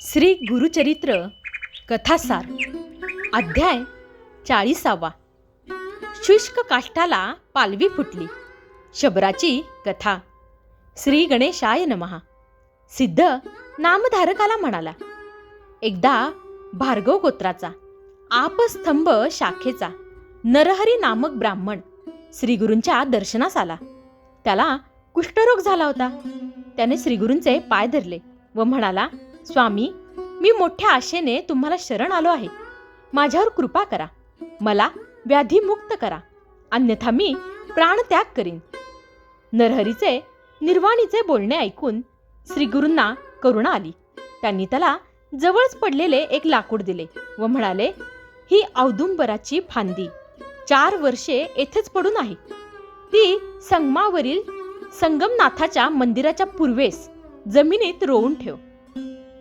श्री गुरुचरित्र कथासार अध्याय चाळीसावा. शुष्क काष्टाला पालवी फुटली. शबराची कथा. श्री गणेशाय नमहा सिद्ध नामधारकाला म्हणाला एकदा भार्गव गोत्राचा आपस्तंभ शाखेचा नरहरी नामक ब्राह्मण श्रीगुरूंच्या दर्शनास आला. त्याला कुष्ठरोग झाला होता. त्याने श्रीगुरूंचे पाय धरले व म्हणाला स्वामी मी मोठ्या आशेने तुम्हाला शरण आलो आहे. माझ्यावर कृपा करा. मला व्याधीमुक्त करा. अन्यथा मी प्राणत्याग करीन. नरहरीचे निर्वाणीचे बोलणे ऐकून श्रीगुरूंना करुणा आली. त्यांनी त्याला जवळच पडलेले एक लाकूड दिले व म्हणाले ही औदुंबराची फांदी चार वर्षे येथेच पडून आहे. ती संगमावरील संगमनाथाच्या मंदिराच्या पूर्वेस जमिनीत रोवून ठेव.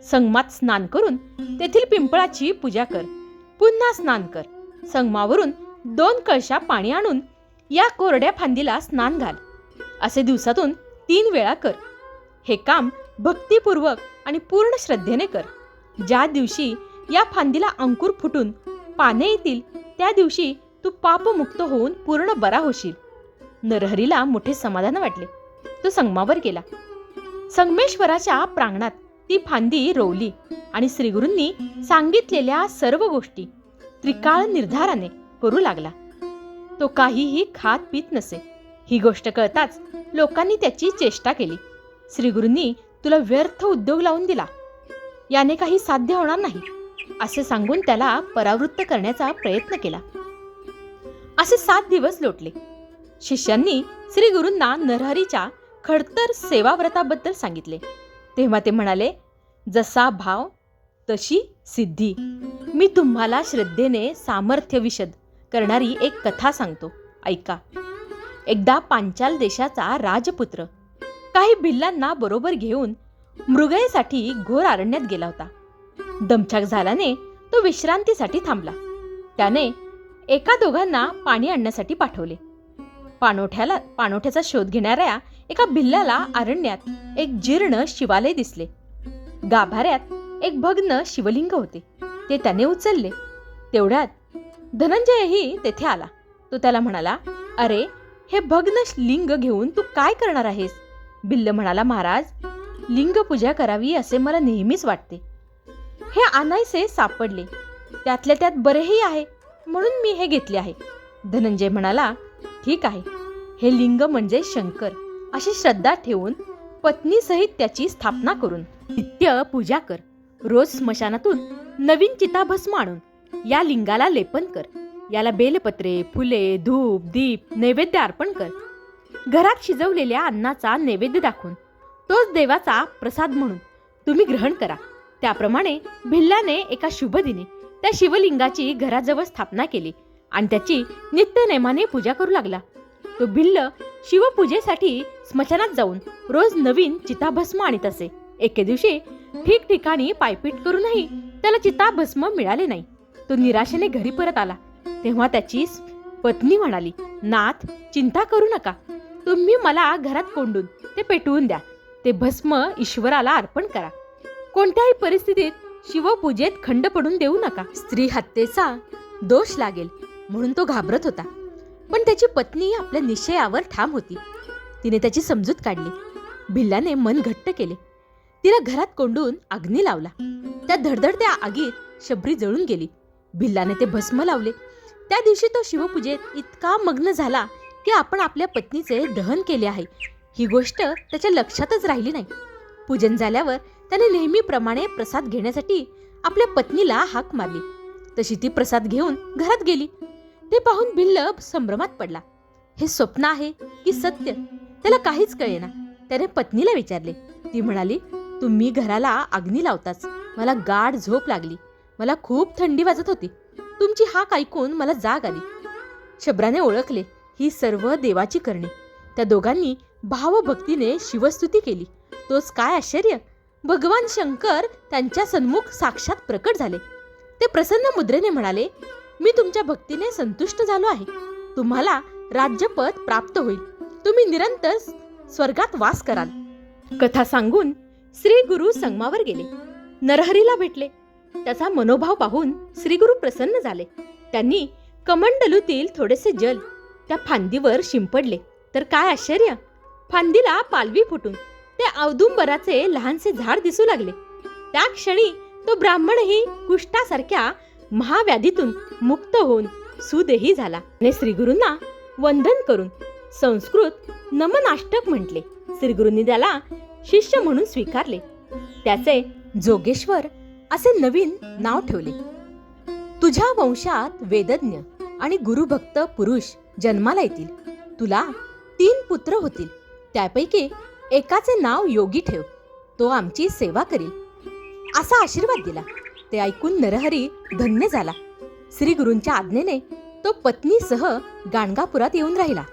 संगमात स्नान करून तेथील पिंपळाची पूजा कर. पुन्हा स्नान कर. संगमावरून दोन कळशा पाणी आणून या कोरड्या फांदीला स्नान घाल. असे दिवसातून तीन वेळा कर. हे काम भक्तिपूर्वक आणि पूर्ण श्रद्धेने कर. ज्या दिवशी या फांदीला अंकुर फुटून पाने येतील त्या दिवशी तू पापमुक्त होऊन पूर्ण बरा होशील. नरहरीला मोठे समाधान वाटले. तो संगमावर गेला. संगमेश्वराच्या प्रांगणात ती फांदी रोवली आणि श्रीगुरूंनी सांगितलेल्या सर्व गोष्टी त्रिकाळ निर्धाराने करू लागला. तो काहीही खात पित नसे. ही गोष्ट कळताच लोकांनी त्याची चेष्टा केली. श्रीगुरूंनी तुला व्यर्थ उद्योग लावून दिला. याने काही साध्य होणार नाही असे सांगून त्याला परावृत्त करण्याचा प्रयत्न केला. असे सात दिवस लोटले. शिष्यांनी श्रीगुरूंना नरहरीच्या खडतर सेवाव्रताबद्दल सांगितले. तेव्हा ते म्हणाले जसा भाव तशी सिद्धी. मी तुम्हाला श्रद्धेने सामर्थ्य विशद करणारी एक कथा सांगतो. ऐका. एकदा पांचाल देशाचा राजपुत्र काही भिल्लांना बरोबर घेऊन मृगयेसाठी घोर अरण्यात गेला होता. दमछाक झाल्याने तो विश्रांतीसाठी थांबला. त्याने एका दोघांना पाणी आणण्यासाठी पाठवले. पाणोठ्याला पाणोठ्याचा शोध घेणाऱ्या एका भिल्लाला अरण्यात एक जीर्ण शिवालय दिसले. गाभाऱ्यात एक भग्न शिवलिंग होते. ते त्याने उचलले. तेवढ्यात धनंजयही तेथे आला. तो त्याला म्हणाला अरे हे भग्न लिंग घेऊन तू काय करणार आहेस? बिल्ल म्हणाला महाराज लिंग पूजा करावी असे मला नेहमीच वाटते. हे आणायचे सापडले. त्यातल्या त्यात बरेही आहे म्हणून मी हे घेतले आहे. धनंजय म्हणाला ठीक आहे. हे लिंग म्हणजे शंकर. अशी श्रद्धा ठेवून पत्नीसहित त्याची स्थापना करून नित्य पूजा कर. रोज स्मशानातून नवीन चिताभस्म आणून या लिंगाला लेपन कर. याला बेलपत्रे फुले धूप दीप नैवेद्य अर्पण कर. घरात शिजवलेल्या अन्नाचा नैवेद्य दाखवून तोच देवाचा प्रसाद म्हणून तुम्ही ग्रहण करा. त्याप्रमाणे भिल्लाने एका शुभदिने त्या शिवलिंगाची घराजवळ स्थापना केली. आणि त्याची नित्यनेमाने पूजा करू लागला. तो भिल्ल शिवपूजेसाठी स्मशानात जाऊन रोज नवीन चिताभस्म आणीत असे. एके दिवशी ठिकठिकाणी पायपीट करूनही त्याला चिताभस्म मिळाले नाही. तो निराशेने घरी परत आला. तेव्हा त्याची पत्नी म्हणाली नाथ चिंता करू नका. तुम्ही मला घरात कोंडून ते पेटवून द्या. ते भस्म ईश्वराला अर्पण करा. कोणत्याही परिस्थितीत शिवपूजेत खंड पडून देऊ नका. स्त्री हत्येचा दोष लागेल. म्हणून तो घाबरत होता. पण त्याची पत्नी आपल्या निश्चयावर ठाम होती. तिने त्याची समजूत काढली. भिल्लाने मन घट्ट केले. तिला घरात कोंडून अग्नी लावला. त्या धडधडत्या आगीत शबरी जळून गेली. भिल्लाने ते भस्म लावले. त्या दिवशी तो शिवपूजेत इतका मग्न झाला की आपण आपल्या पत्नीचे दहन केले आहे. ही गोष्ट त्याच्या लक्षातच राहिली नाही. पूजन झाल्यावर त्याने नेहमीप्रमाणे प्रसाद घेण्यासाठी आपल्या पत्नीला हाक मारली. तशी ती प्रसाद घेऊन घरात गेली. ते पाहून भिल्ल संभ्रमात पडला. हे स्वप्न आहे की सत्य? त्याला काहीच कळेना. त्याने पत्नीला विचारले. ती म्हणाली तुम्ही घराला अग्नी लावताच. मला गाढ झोप लागली. मला खूप थंडी वाजत होती. तुमची हाक ऐकून मला जाग आली. शबराने ओळखले ही सर्व देवाची करणे. त्या दोघांनी भावभक्तीने शिवस्तुती केली. तोच काय आश्चर्य? भगवान शंकर त्यांच्या सन्मुख साक्षात प्रकट झाले. ते प्रसन्न मुद्रेने म्हणाले मी तुमच्या भक्तीने संतुष्ट झालो आहे. तुम्हाला राज्यपद प्राप्त होईल. तुम्ही निरंतर स्वर्गात वास कराल. कथा सांगून श्री गुरु संगमावर गेले. नरहरीला भेटले. त्याचा मनोभाव पाहून श्रीगुरु प्रसन्न झाले. त्यांनी कमंडलूतील थोडेसे जल त्या फांदीवर शिंपडले. तर काय आश्चर्य! फांदीला पालवी फुटून ते औदुंबराचे लहानसे झाड दिसू लागले. त्या क्षणी तो ब्राह्मणही कुष्ठासारख्या महाव्याधीतून मुक्त होऊन सुदेही झाला. आणि श्रीगुरूंना वंदन करून संस्कृत नमनाष्टक म्हटले. श्रीगुरूंनी त्याला शिष्य म्हणून स्वीकारले. त्याचे जोगेश्वर असे नवीन नाव ठेवले. तुझ्या वंशात वेदज्ञ आणि गुरुभक्त पुरुष जन्माला येतील. तुला तीन पुत्र होतील. त्यापैकी एकाचे नाव योगी ठेव. तो आमची सेवा करील. असा आशीर्वाद दिला. ते ऐकून नरहरी धन्य झाला. श्री गुरूंच्या आज्ञेने तो पत्नीसह गाणगापुरात येऊन राहिला.